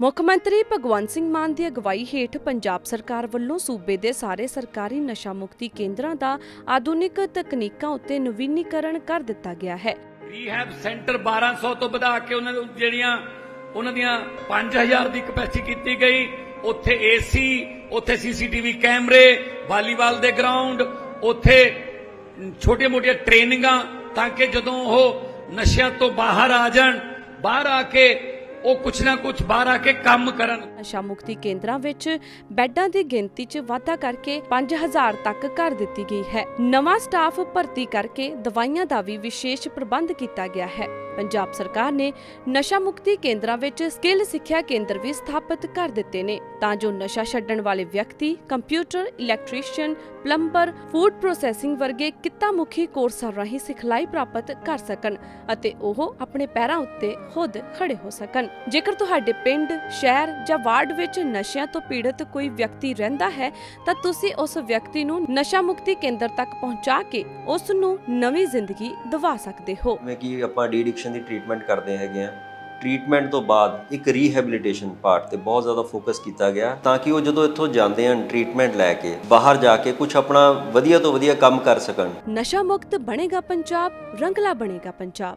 ਮੁੱਖ ਮੰਤਰੀ ਭਗਵੰਤ ਸਿੰਘ ਮਾਨ ਦੀ ਅਗਵਾਈ ਹੇਠ ਪੰਜਾਬ ਸਰਕਾਰ ਵੱਲੋਂ ਸੂਬੇ ਦੇ ਸਾਰੇ ਸਰਕਾਰੀ ਨਸ਼ਾ ਮੁਕਤੀ ਕੇਂਦਰਾਂ ਦਾ ਆਧੁਨਿਕ ਤਕਨੀਕਾਂ ਉੱਤੇ ਨਵੀਨੀਕਰਨ ਕਰ ਦਿੱਤਾ ਗਿਆ ਹੈ। ਰੀਹੈਬ ਸੈਂਟਰ 1200 ਤੋਂ ਵਧਾ ਕੇ ਉਹਨਾਂ ਨੂੰ ਜਿਹੜੀਆਂ ਉਹਨਾਂ ਦੀਆਂ 5000 ਦੀ ਕਪੈਸਿਟੀ ਕੀਤੀ ਗਈ, ਉੱਥੇ ਏਸੀ ਉੱਥੇ ਸੀਸੀਟੀਵੀ ਕੈਮਰੇ, ਵਾਲੀਬਾਲ ਦੇ ਗਰਾਊਂਡ ਉੱਥੇ ਛੋਟੀਆਂ-ਮੋਟੀਆਂ ਟ੍ਰੇਨਿੰਗਾਂ ਤਾਂ ਕਿ ਜਦੋਂ ਉਹ ਨਸ਼ਿਆਂ ਤੋਂ ਬਾਹਰ ਆ ਜਾਣ, ਬਾਹਰ ਆ ਕੇ ਉਹ ਕੁਛ ਨਾ ਕੁਛ ਬਾਹਰ ਆ ਕੇ ਕੰਮ ਕਰਨ। ਨਸ਼ਾ ਮੁਕਤੀ ਕੇਂਦਰਾਂ ਵਿੱਚ ਬੈੱਡਾਂ ਦੀ ਗਿਣਤੀ 'ਚ ਵਾਧਾ ਕਰਕੇ 5000 ਤੱਕ ਕਰ ਦਿੱਤੀ ਗਈ ਹੈ। ਨਵਾਂ ਸਟਾਫ ਭਰਤੀ ਕਰਕੇ ਦਵਾਈਆਂ ਦਾ ਵੀ ਵਿਸ਼ੇਸ਼ ਪ੍ਰਬੰਧ ਕੀਤਾ ਗਿਆ ਹੈ। ਪੰਜਾਬ ਸਰਕਾਰ ਨੇ ਨਸ਼ਾ ਮੁਕਤੀ ਕੇਂਦਰਾਂ ਵਿੱਚ ਸਕਿੱਲ ਸਿੱਖਿਆ ਕੇਂਦਰ ਵੀ ਸਥਾਪਿਤ ਕਰ ਦਿੱਤੇ ਨੇ। ਤਾਂ ਜੋ ਨਸ਼ਾ ਛੱਡਣ ਵਾਲੇ ਵਿਅਕਤੀ, computer, electrician, plumber, food processing ਵਰਗੇ ਕਿੱਤਾ ਮੁਖੀ ਕੋਰਸਾਂ ਰਾਹੀਂ ਸਿਖਲਾਈ ਪ੍ਰਾਪਤ ਕਰ ਸਕਣ ਅਤੇ ਉਹ ਆਪਣੇ ਪੈਰਾਂ ਉੱਤੇ ਖੁਦ ਖੜੇ ਹੋ ਸਕਣ। ਜੇਕਰ ਤੁਹਾਡੇ ਪਿੰਡ, ਸ਼ਹਿਰ ਜਾਂ ਵਾਰਡ ਵਿੱਚ ਨਸ਼ਿਆਂ ਤੋਂ ਪੀੜਤ ਕੋਈ ਵਿਅਕਤੀ ਰਹਿੰਦਾ ਹੈ, ਤਾਂ ਤੁਸੀਂ ਉਸ ਵਿਅਕਤੀ ਨੂੰ ਨਸ਼ਾ ਮੁਕਤੀ ਕੇਂਦਰ ਤੱਕ ਪਹੁੰਚਾ ਕੇ ਉਸ ਨੂੰ ਨਵੀਂ ਜ਼ਿੰਦਗੀ ਦਿਵਾ ਸਕਦੇ ਹੋ। ਜਿਵੇਂ ਕਿ ਆਪਾਂ ਡੀ ਐਡਿਕਸ਼ਨ ਦੀ ਟ੍ਰੀਟਮੈਂਟ ਕਰਦੇ ਹੈਗੇ ਆ। ਟ੍ਰੀਟਮੈਂਟ ਤੋਂ ਬਾਅਦ ਇੱਕ ਰੀਹੈਬਿਲਿਟੇਸ਼ਨ ਪਾਰਟ ਤੇ ਬਹੁਤ ਜ਼ਿਆਦਾ ਫੋਕਸ ਕੀਤਾ ਗਿਆ ਤਾਂ ਕਿ ਉਹ ਜਦੋਂ ਇੱਥੋਂ ਜਾਂਦੇ ਹਨ ਟ੍ਰੀਟਮੈਂਟ ਲੈ ਕੇ, ਬਾਹਰ ਜਾ ਕੇ ਕੁਝ ਆਪਣਾ ਵਧੀਆ ਤੋਂ ਵਧੀਆ ਕੰਮ ਕਰ ਸਕਣ। ਨਸ਼ਾ ਮੁਕਤ ਬਣੇਗਾ ਪੰਜਾਬ, ਰੰਗਲਾ ਬਣੇਗਾ ਪੰਜਾਬ।